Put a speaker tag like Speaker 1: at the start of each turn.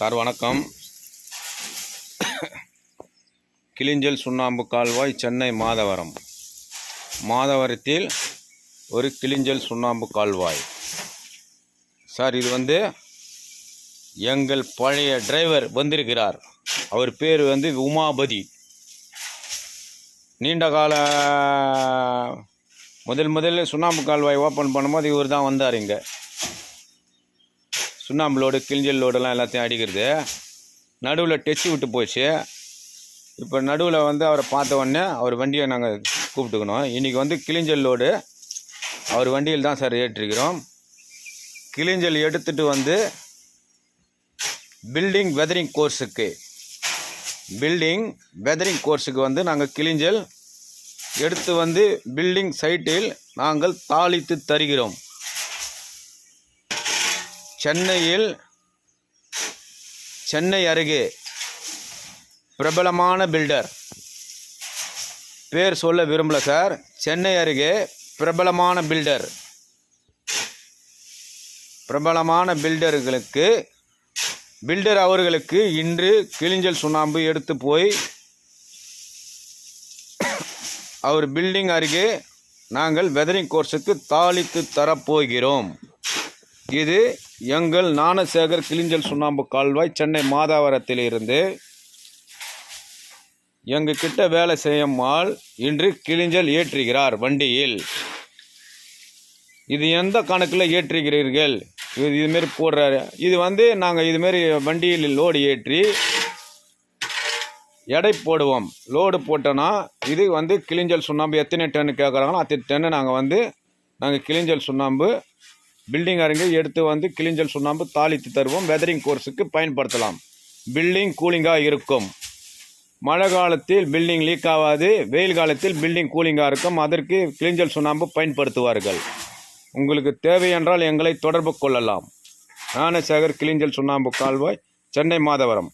Speaker 1: Sir வணக்கம். கிளிஞ்சல் சுண்ணாம்பு கால்வாய் சென்னை மாதவரம். மாதவரத்தில் ஒரு கிளிஞ்சல் சுண்ணாம்பு கால்வாய். சார் இது வந்து எங்கள் பழைய டிரைவர் வந்திருக்கிறார். அவர் பேர் வந்து உமாபதி. நீண்ட கால முதல் முதல்ல சுண்ணாம்பு கால்வாய் ஓப்பன் பண்ணும்போது இவர் தான் வந்தார் இங்கே. சுண்ணாம்பு லோடு கிழிஞ்சல் லோடெல்லாம் எல்லாத்தையும் அடிக்கிறது. நடுவில் டெச்சு விட்டு போச்சு. இப்போ நடுவில் வந்து அவரை பார்த்த உடனே அவர் வண்டியை நாங்கள் கூப்பிட்டுக்கணும். இன்றைக்கி வந்து கிளிஞ்சல் லோடு. அவர் வண்டியில் தான் சார் ஏற்றிருக்கிறோம். கிளிஞ்சல் எடுத்துகிட்டு வந்து பில்டிங் வெதரிங் கோர்ஸுக்கு பில்டிங் வெதரிங் கோர்ஸுக்கு வந்து நாங்கள் கிளிஞ்சல் எடுத்து வந்து பில்டிங் சைட்டில் நாங்கள் தாளித்து தருகிறோம். சென்னையில் சென்னை அருகே பிரபலமான பில்டர். பேர் சொல்ல விரும்பல சார். சென்னை அருகே பிரபலமான பில்டர். பிரபலமான பில்டர்களுக்கு பில்டர் அவர்களுக்கு இன்று கிளிஞ்சல் சுண்ணாம்பு எடுத்து போய் அவர் பில்டிங் அருகே நாங்கள் வெதரிங் கோர்ஸுக்கு தாளித்து தரப்போகிறோம். இது எங்கள் ஞானசேகர் கிளிஞ்சல் சுண்ணாம்பு கால்வாய் சென்னை மாதாவரத்திலிருந்து எங்கள் கிட்ட வேலை செய்யும் ஆள் இன்று கிளிஞ்சல் ஏற்றுகிறார் வண்டியில். இது எந்த கணக்கில் ஏற்றுகிறீர்கள்? இது இதுமாரி போடுறாரு. இது வந்து நாங்கள் இதுமாரி வண்டியில் லோடு ஏற்றி எடை போடுவோம். லோடு போட்டோன்னா இது வந்து கிளிஞ்சல் சுண்ணாம்பு எத்தனை டன்னு கேட்குறாங்களோ அத்தனை டன்னு நாங்கள் வந்து நாங்கள் கிளிஞ்சல் சுண்ணாம்பு பில்டிங் அரங்கு எடுத்து வந்து கிளிஞ்சல் சுண்ணாம்பு தாளித்து தருவோம். வெதரிங் கோர்ஸுக்கு பயன்படுத்தலாம். பில்டிங் கூலிங்காக இருக்கும். மழை காலத்தில் பில்டிங் லீக் ஆகாது. வெயில் காலத்தில் பில்டிங் கூலிங்காக இருக்கும். அதற்கு கிளிஞ்சல் சுண்ணாம்பு பயன்படுத்துவார்கள். உங்களுக்கு தேவை என்றால் எங்களை தொடர்பு கொள்ளலாம். ஞானசேகர் கிளிஞ்சல் சுண்ணாம்பு கால்வாய் சென்னை மாதவரம்.